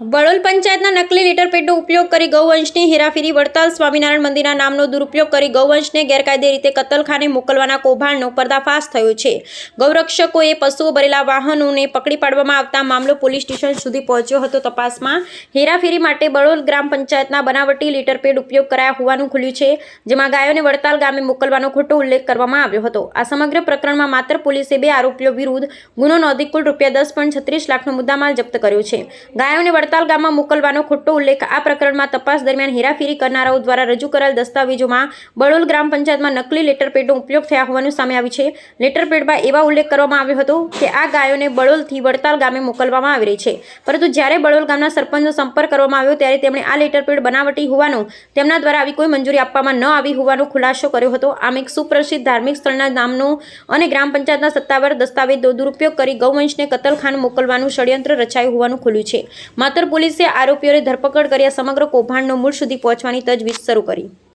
બડોલ પંચાયતના નકલી લીટર પેડનો ઉપયોગ કરી ગૌવંશની હેરાફેરી વડતાલ સ્વામિનારાયણ મંદિરના નામનો દુરુપયોગ કરી ગૌવંશને ગેરકાયદે રીતે કતલખાને મોકલવાના કૌભાંડનો પર્દાફાશ થયો છે. ગૌરક્ષકોએ પશુઓ ભરેલા વાહનોને પકડી પાડવામાં આવતા મામલો પોલીસ સ્ટેશન સુધી પહોંચ્યો હતો તપાસમાં. હેરાફેરી માટે બડોલ ગ્રામ પંચાયતના બનાવટી લીટર પેડ ઉપયોગ કરાયા હોવાનું ખુલ્યું છે, જેમાં ગાયોને વડતાલ ગામે મોકલવાનો ખોટો ઉલ્લેખ કરવામાં આવ્યો હતો. આ સમગ્ર પ્રકરણમાં માત્ર પોલીસે બે આરોપીઓ વિરુદ્ધ ગુનો નોંધી કુલ રૂપિયા દસ લાખનો મુદ્દામાલ જપ્ત કર્યો છે. ગાયોને વડતાલ ગામમાં મોકલવાનો ખોટો ઉલ્લેખ આ પ્રકરણમાં તપાસ દરમિયાન હેરાફેરી કરનારાઓ દ્વારા રજૂ કરાયેલ દસ્તાવેજોમાં બળોલ ગ્રામ પંચાયતમાં નકલી લેટર પેડનો ઉપયોગ થયા હોવાનું સામે આવ્યું છે. લેટર પેડમાં એવા ઉલ્લેખ કરવામાં આવ્યો હતો કે આ ગાયોને બળોલથી વડતાલ ગામે મોકલવામાં આવી રહી છે. પરંતુ જ્યારે બળોલ ગામના સરપંચનો સંપર્ક કરવામાં આવ્યો ત્યારે તેમણે આ લેટરપેડ બનાવટી હોવાનું તેમના દ્વારા આવી કોઈ મંજૂરી આપવામાં ન આવી હોવાનો ખુલાસો કર્યો હતો. આમ એક સુપ્રસિદ્ધ ધાર્મિક સ્થળના નામનો અને ગ્રામ પંચાયતના સત્તાવાર દસ્તાવેજનો દુરુપયોગ કરી ગૌવંશને કતલખાન મોકલવાનું ષડયંત્ર રચાયું હોવાનું ખુલ્યું છે. માત્ર પોલીસે આરોપીઓની ધરપકડ કર્યા સમગ્ર કૌભાંડનો મૂળ સુધી પહોંચવાની તજવીજ શરૂ કરી.